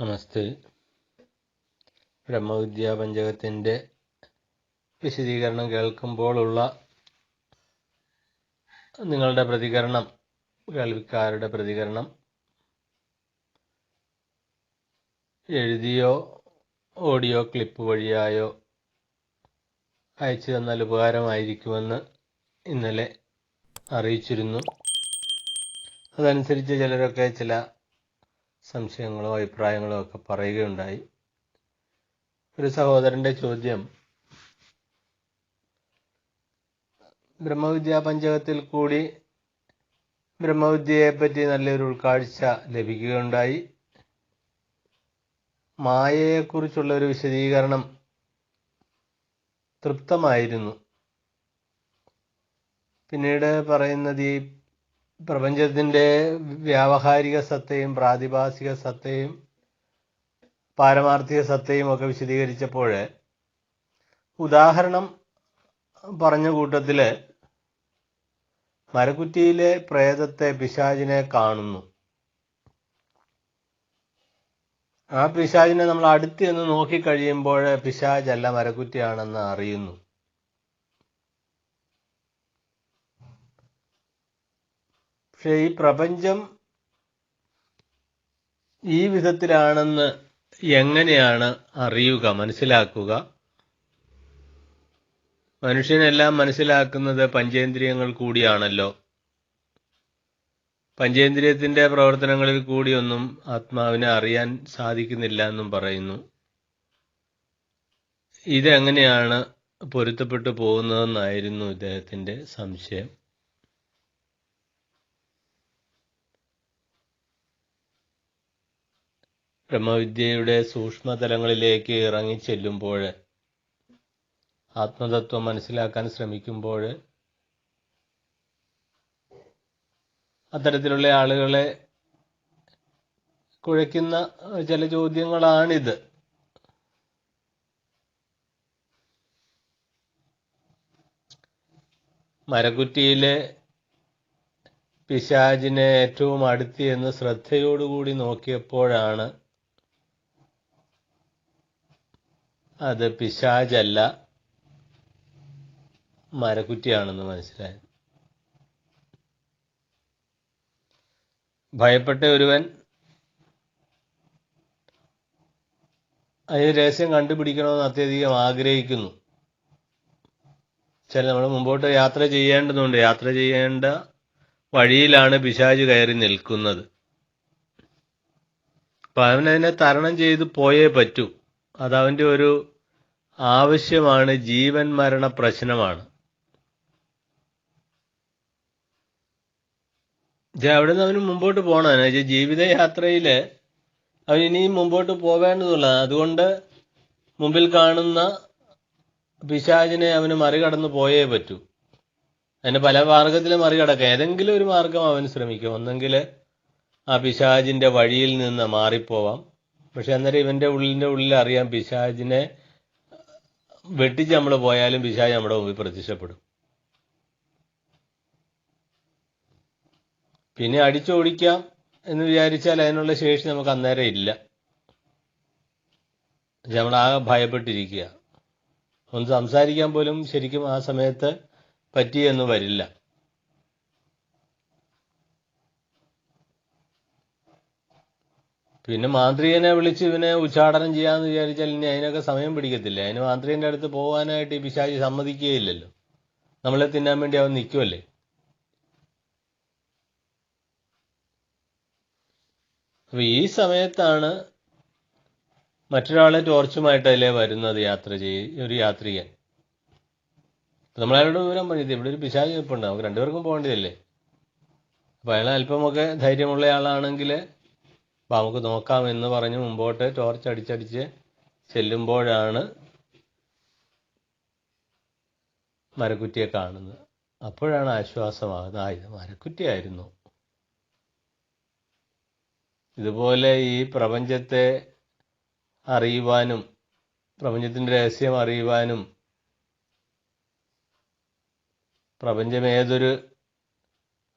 നമസ്തേ. ബ്രഹ്മവിദ്യാ പഞ്ചകത്തിന്റെ വിശദീകരണം കേൾക്കുമ്പോഴുള്ള നിങ്ങളുടെ പ്രതികരണം കേൾവിക്കാരുടെ പ്രതികരണം. എഴുതിയോ ഓഡിയോ ക്ലിപ്പ് വഴിയായോ അയച്ചു തന്നാൽ ഉപകാരമായിരിക്കുമെന്ന് ഇന്നലെ അറിയിച്ചിരുന്നു. അതനുസരിച്ച് ചിലരൊക്കെ ചില സംശയങ്ങളോ അഭിപ്രായങ്ങളോ ഒക്കെ പറയുകയുണ്ടായി. ഒരു സഹോദരന്റെ ചോദ്യം. ബ്രഹ്മവിദ്യാ പഞ്ചകത്തിൽ കൂടി ബ്രഹ്മവിദ്യയെപ്പറ്റി നല്ലൊരു ഉൾക്കാഴ്ച ലഭിക്കുകയുണ്ടായി. മായയെക്കുറിച്ചുള്ള ഒരു വിശദീകരണം തൃപ്തമായിരുന്നു. പിന്നീട് പറയുന്നത് ഈ പ്രപഞ്ചത്തിന്റെ വ്യാവഹാരിക സത്തയും പ്രാതിഭാസിക സത്തയും പാരമാർത്ഥിക സത്തയും ഒക്കെ വിശദീകരിച്ചപ്പോൾ ഉദാഹരണം പറഞ്ഞ കൂട്ടത്തിൽ മരക്കുറ്റിയിലെ പ്രേതത്തെ പിശാചിനെ കാണുന്നു. ആ പിശാചിനെ നമ്മൾ അടുത്ത് നോക്കി നോക്കിക്കഴിയുമ്പോൾ പിശാചല്ല മരക്കുറ്റിയാണെന്ന് അറിയുന്നു. പക്ഷെ ഈ പ്രപഞ്ചം ഈ വിധത്തിലാണെന്ന് എങ്ങനെയാണ് അറിയുക മനസ്സിലാക്കുക? മനുഷ്യനെല്ലാം മനസ്സിലാക്കുന്നത് പഞ്ചേന്ദ്രിയങ്ങൾ കൂടിയാണല്ലോ. പഞ്ചേന്ദ്രിയത്തിന്റെ പ്രവർത്തനങ്ങളിൽ കൂടിയൊന്നും ആത്മാവിനെ അറിയാൻ സാധിക്കുന്നില്ല എന്നും പറയുന്നു. ഇതെങ്ങനെയാണ് പൊരുത്തപ്പെട്ടു പോകുന്നതെന്നായിരുന്നു ഇദ്ദേഹത്തിന്റെ സംശയം. ബ്രഹ്മവിദ്യയുടെ സൂക്ഷ്മതലങ്ങളിലേക്ക് ഇറങ്ങിച്ചെല്ലുമ്പോൾ ആത്മതത്വം മനസ്സിലാക്കാൻ ശ്രമിക്കുമ്പോൾ അത്തരത്തിലുള്ള ആളുകളെ കുഴയ്ക്കുന്ന ചില ചോദ്യങ്ങളാണിത്. മരക്കുറ്റിയിലെ പിശാചിനെ ഏറ്റവും അടുത്ത് എന്ന് ശ്രദ്ധയോടുകൂടി നോക്കിയപ്പോഴാണ് അത് പിശാചല്ല മരക്കുറ്റിയാണെന്ന് മനസ്സിലായത് ഭയപ്പെട്ട ഒരുവൻ അതിന് രഹസ്യം കണ്ടുപിടിക്കണമെന്ന് അത്യധികം ആഗ്രഹിക്കുന്നു. ചില നമ്മൾ മുമ്പോട്ട് യാത്ര ചെയ്യേണ്ടതുണ്ട്. യാത്ര ചെയ്യേണ്ട വഴിയിലാണ് പിശാജ് കയറി നിൽക്കുന്നത്. അപ്പൊ അവനതിനെ തരണം ചെയ്ത് പോയേ പറ്റൂ. അതവന്റെ ഒരു ആവശ്യമാണ് ജീവൻ മരണ പ്രശ്നമാണ്. അവിടെ നിന്ന് അവന് മുമ്പോട്ട് പോകണം. ജീവിതയാത്രയിൽ അവൻ ഇനിയും മുമ്പോട്ട് പോവേണ്ടതുള്ളതാണ് അതുകൊണ്ട് മുമ്പിൽ കാണുന്ന പിശാചിനെ അവന് മറികടന്ന് പോയേ പറ്റൂ. അതിന് പല മാർഗത്തിൽ മറികടക്കാം. ഏതെങ്കിലും ഒരു മാർഗം അവൻ ശ്രമിക്കും. ഒന്നെങ്കിൽ ആ പിശാചിന്റെ വഴിയിൽ നിന്ന് മാറിപ്പോവാം. പക്ഷെ അന്നേരം ഇവന്റെ ഉള്ളിന്റെ ഉള്ളിൽ അറിയാം പിശാചിനെ വെട്ടിച്ച് നമ്മൾ പോയാലും പിശാജ് നമ്മുടെ മുമ്പിൽ പ്രത്യക്ഷപ്പെടും. പിന്നെ അടിച്ചോടിക്കാം എന്ന് വിചാരിച്ചാൽ അതിനുള്ള ശേഷി നമുക്ക് അന്നേരം ഇല്ല. നമ്മളാകെ ഭയപ്പെട്ടിരിക്കുക. ഒന്ന് സംസാരിക്കാൻ പോലും ശരിക്കും ആ സമയത്ത് പറ്റിയെന്ന് വരില്ല. പിന്നെ മാന്ത്രികനെ വിളിച്ച് ഇവനെ ഉച്ചാടനം ചെയ്യാന്ന് വിചാരിച്ചാൽ ഇനി അതിനൊക്കെ സമയം പിടിക്കത്തില്ല? അതിന് മാന്ത്രികന്റെ അടുത്ത് പോകാനായിട്ട് ഈ പിശാചി സമ്മതിക്കുകയില്ലല്ലോ. നമ്മളെ തിന്നാൻ വേണ്ടി അവൻ നിൽക്കുമല്ലേ അപ്പൊ ഈ സമയത്താണ് മറ്റൊരാളെ ടോർച്ചുമായിട്ടല്ലേ വരുന്നത് യാത്ര ചെയ് ഒരു യാത്രികൻ. നമ്മളാരോട് വിവരം പറഞ്ഞത് ഇവിടെ ഒരു പിശാചി നിൽപ്പുണ്ട് നമുക്ക് രണ്ടുപേർക്കും പോകേണ്ടതല്ലേ? അപ്പൊ അയാൾ അല്പമൊക്കെ ധൈര്യമുള്ള ആളാണെങ്കിൽ അപ്പം നമുക്ക് നോക്കാം എന്ന് പറഞ്ഞ് മുമ്പോട്ട് ടോർച്ച് അടിച്ചടിച്ച് ചെല്ലുമ്പോഴാണ് മരക്കുറ്റിയെ കാണുന്നത്. അപ്പോഴാണ് ആശ്വാസമാകുന്നത്. ആ ഇത് മരക്കുറ്റിയായിരുന്നു. ഇതുപോലെ ഈ പ്രപഞ്ചത്തെ അറിയുവാനും പ്രപഞ്ചത്തിന്റെ രഹസ്യം അറിയുവാനും പ്രപഞ്ചം ഏതൊരു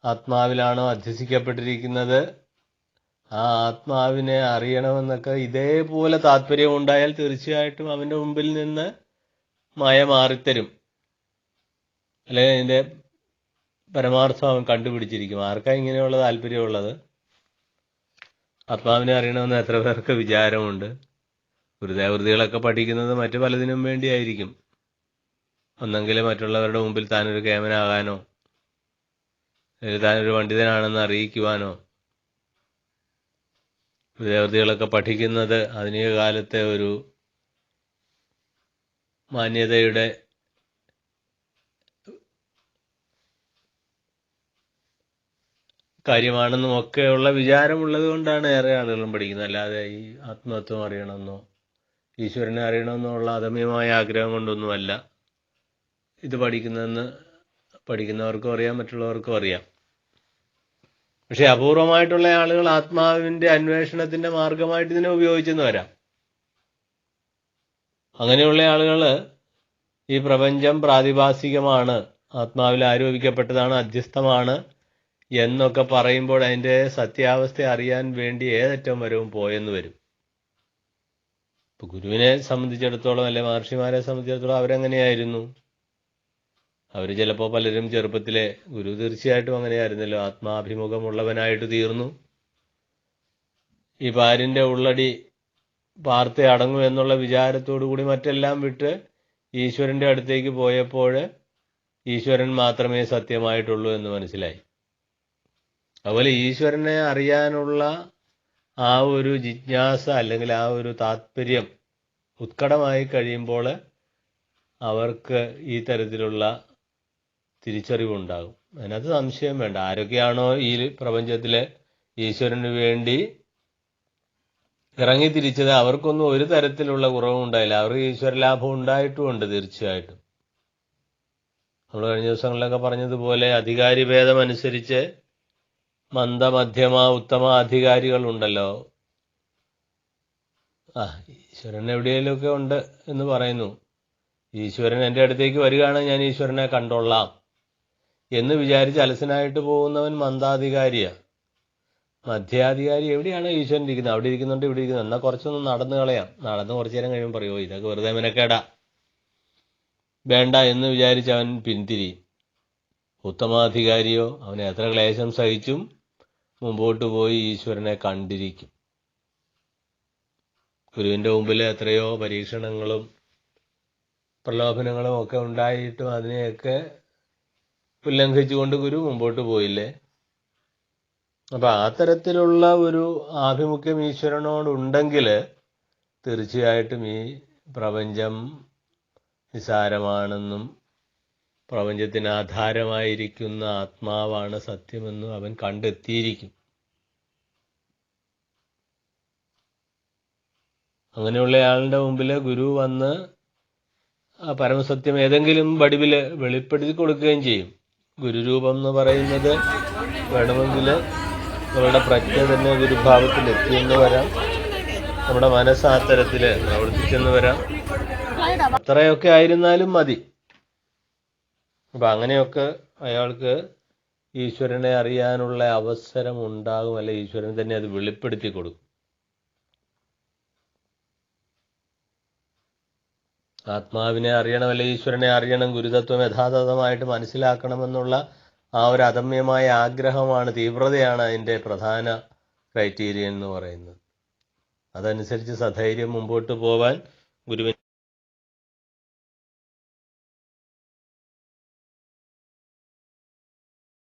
ആത്മാവിലാണോ അധ്യസിക്കപ്പെട്ടിരിക്കുന്നത്? ആ ആത്മാവിനെ അറിയണമെന്നൊക്കെ ഇതേപോലെ താല്പര്യം ഉണ്ടായാൽ തീർച്ചയായിട്ടും അവന്റെ മുമ്പിൽ നിന്ന് മായ മാറിത്തരും. അല്ലെങ്കിൽ അതിന്റെ പരമാർത്ഥം അവൻ കണ്ടുപിടിച്ചിരിക്കും. ആർക്കാ ഇങ്ങനെയുള്ള താല്പര്യമുള്ളത്? ആത്മാവിനെ അറിയണമെന്ന് എത്ര പേർക്ക് വിചാരമുണ്ട്? ഗുരുദേവൃതികളൊക്കെ പഠിക്കുന്നത് മറ്റു പലതിനും വേണ്ടിയായിരിക്കും. ഒന്നെങ്കിൽ മറ്റുള്ളവരുടെ മുമ്പിൽ താനൊരു കേമനാകാനോ താനൊരു പണ്ഡിതനാണെന്ന് അറിയിക്കുവാനോ ഗുരുദേവൃതികളൊക്കെ പഠിക്കുന്നത് ആധുനിക കാലത്തെ ഒരു മാന്യതയുടെ കാര്യമാണെന്നും ഒക്കെയുള്ള വിചാരമുള്ളത് കൊണ്ടാണ് ഏറെ ആളുകളും പഠിക്കുന്നത്. അല്ലാതെ ഈ ആത്മതത്വം അറിയണമെന്നോ ഈശ്വരനെ അറിയണമെന്നോ ഉള്ള അതമ്യമായ ആഗ്രഹം കൊണ്ടൊന്നുമല്ല ഇത് പഠിക്കുന്നതെന്ന് പഠിക്കുന്നവർക്കും അറിയാം മറ്റുള്ളവർക്കും അറിയാം. പക്ഷെ അപൂർവമായിട്ടുള്ള ആളുകൾ ആത്മാവിന്റെ അന്വേഷണത്തിന്റെ മാർഗമായിട്ട് ഇതിനെ ഉപയോഗിച്ചെന്ന് വരാം. അങ്ങനെയുള്ള ആളുകൾ ഈ പ്രപഞ്ചം പ്രാതിഭാസികമാണ് ആത്മാവിൽ ആരോപിക്കപ്പെട്ടതാണ് അധ്യസ്ഥമാണ് എന്നൊക്കെ പറയുമ്പോൾ അതിന്റെ സത്യാവസ്ഥ അറിയാൻ വേണ്ടി ഏതറ്റം വരവും പോയെന്ന് വരും. ഇപ്പൊ ഗുരുവിനെ സംബന്ധിച്ചിടത്തോളം അല്ലെ മഹർഷിമാരെ സംബന്ധിച്ചിടത്തോളം അവരെങ്ങനെയായിരുന്നു? അവർ ചിലപ്പോൾ പലരും ചെറുപ്പത്തിലെ ഗുരു തീർച്ചയായിട്ടും അങ്ങനെയായിരുന്നല്ലോ. ആത്മാഭിമുഖമുള്ളവനായിട്ട് തീർന്നു. ഈ പാരിന്റെ ഉള്ളടി പാർത്ത് അടങ്ങും എന്നുള്ള വിചാരത്തോടു കൂടി മറ്റെല്ലാം വിട്ട് ഈശ്വരന്റെ അടുത്തേക്ക് പോയപ്പോൾ ഈശ്വരൻ മാത്രമേ സത്യമായിട്ടുള്ളൂ എന്ന് മനസ്സിലായി. അതുപോലെ ഈശ്വരനെ അറിയാനുള്ള ആ ഒരു ജിജ്ഞാസ അല്ലെങ്കിൽ ആ ഒരു താത്പര്യം ഉത്കടമായി കഴിയുമ്പോൾ അവർക്ക് ഈ തരത്തിലുള്ള തിരിച്ചറിവുണ്ടാകും. അതിനകത്ത് സംശയം വേണ്ട. ആരൊക്കെയാണോ ഈ പ്രപഞ്ചത്തിലെ ഈശ്വരന് വേണ്ടി ഇറങ്ങി തിരിച്ചത് അവർക്കൊന്നും ഒരു തരത്തിലുള്ള കുറവും ഉണ്ടായില്ല. അവർക്ക് ഈശ്വരലാഭം ഉണ്ടായിട്ടുമുണ്ട് തീർച്ചയായിട്ടും. നമ്മൾ കഴിഞ്ഞ ദിവസങ്ങളിലൊക്കെ പറഞ്ഞതുപോലെ അധികാരി ഭേദം അനുസരിച്ച് മന്ദ മധ്യമ ഉത്തമ അധികാരികൾ ഉണ്ടല്ലോ ആ ഈശ്വരൻ എവിടെയെങ്കിലുമൊക്കെ ഉണ്ട് എന്ന് പറയുന്നു. ഈശ്വരൻ എന്റെ അടുത്തേക്ക് വരികയാണെങ്കിൽ ഞാൻ ഈശ്വരനെ കണ്ടോളാം. എന്ന് വിചാരിച്ച് അലസനായിട്ട് പോകുന്നവൻ മന്ദാധികാരിയാണ് മധ്യാധികാരി എവിടെയാണ് ഈശ്വരൻ ഇരിക്കുന്നത്? അവിടെ ഇരിക്കുന്നുണ്ട് ഇവിടെ ഇരിക്കുന്നു എന്നാൽ കുറച്ചൊന്ന് നടന്നു കളയാം. നടന്ന് കുറച്ചു നേരം കഴിയുമ്പോൾ പറയുമോ ഇതൊക്കെ വെറുതെ മെനക്കേടാ. വേണ്ട എന്ന് വിചാരിച്ച് അവൻ പിന്തിരി ഉത്തമാധികാരിയോ അവൻ എത്ര ക്ലേശം സഹിച്ചും മുമ്പോട്ട് പോയി ഈശ്വരനെ കണ്ടിരിക്കും. ഗുരുവിന്റെ മുമ്പിൽ എത്രയോ പരീക്ഷണങ്ങളും പ്രലോഭനങ്ങളും ഒക്കെ ഉണ്ടായിട്ടും അതിനെയൊക്കെ ഉല്ലംഘിച്ചുകൊണ്ട് ഗുരു മുമ്പോട്ട് പോയില്ലേ? അപ്പൊ ആ തരത്തിലുള്ള ഒരു ആഭിമുഖ്യം ഈശ്വരനോടുണ്ടെങ്കിൽ തീർച്ചയായിട്ടും ഈ പ്രപഞ്ചം നിസാരമാണെന്നും പ്രപഞ്ചത്തിന് ആധാരമായിരിക്കുന്ന ആത്മാവാണ് സത്യമെന്നും അവൻ കണ്ടെത്തിയിരിക്കും. അങ്ങനെയുള്ള ആളുടെ മുമ്പിൽ ഗുരു വന്ന് പരമസത്യം ഏതെങ്കിലും വടിവിൽ വെളിപ്പെടുത്തി കൊടുക്കുകയും ചെയ്യും. ഗുരുരൂപം എന്ന് പറയുന്നത് വേണമെങ്കിൽ നമ്മുടെ പ്രജ്ഞ തന്നെ ഗുരുഭാവത്തിൽ എത്തിയെന്ന് വരാം. നമ്മുടെ മനസ്സ് ആ തരത്തിൽ പ്രവർത്തിച്ചെന്ന് വരാം. അത്രയൊക്കെ ആയിരുന്നാലും മതി. അപ്പം അങ്ങനെയൊക്കെ അയാൾക്ക് ഈശ്വരനെ അറിയാനുള്ള അവസരം ഉണ്ടാകും അല്ലെ ഈശ്വരൻ തന്നെ അത് വെളിപ്പെടുത്തി കൊടുക്കും ആത്മാവിനെ അറിയണം അല്ലെ ഈശ്വരനെ അറിയണം ഗുരുതത്വം യഥാതഥമായിട്ട് മനസ്സിലാക്കണമെന്നുള്ള ആ ഒരു അദമ്യമായ ആഗ്രഹമാണ് തീവ്രതയാണ് അതിന്റെ പ്രധാന ക്രൈറ്റീരിയ എന്ന് പറയുന്നത്. അതനുസരിച്ച് സധൈര്യം മുമ്പോട്ട് പോവാൻ ഗുരുവിന്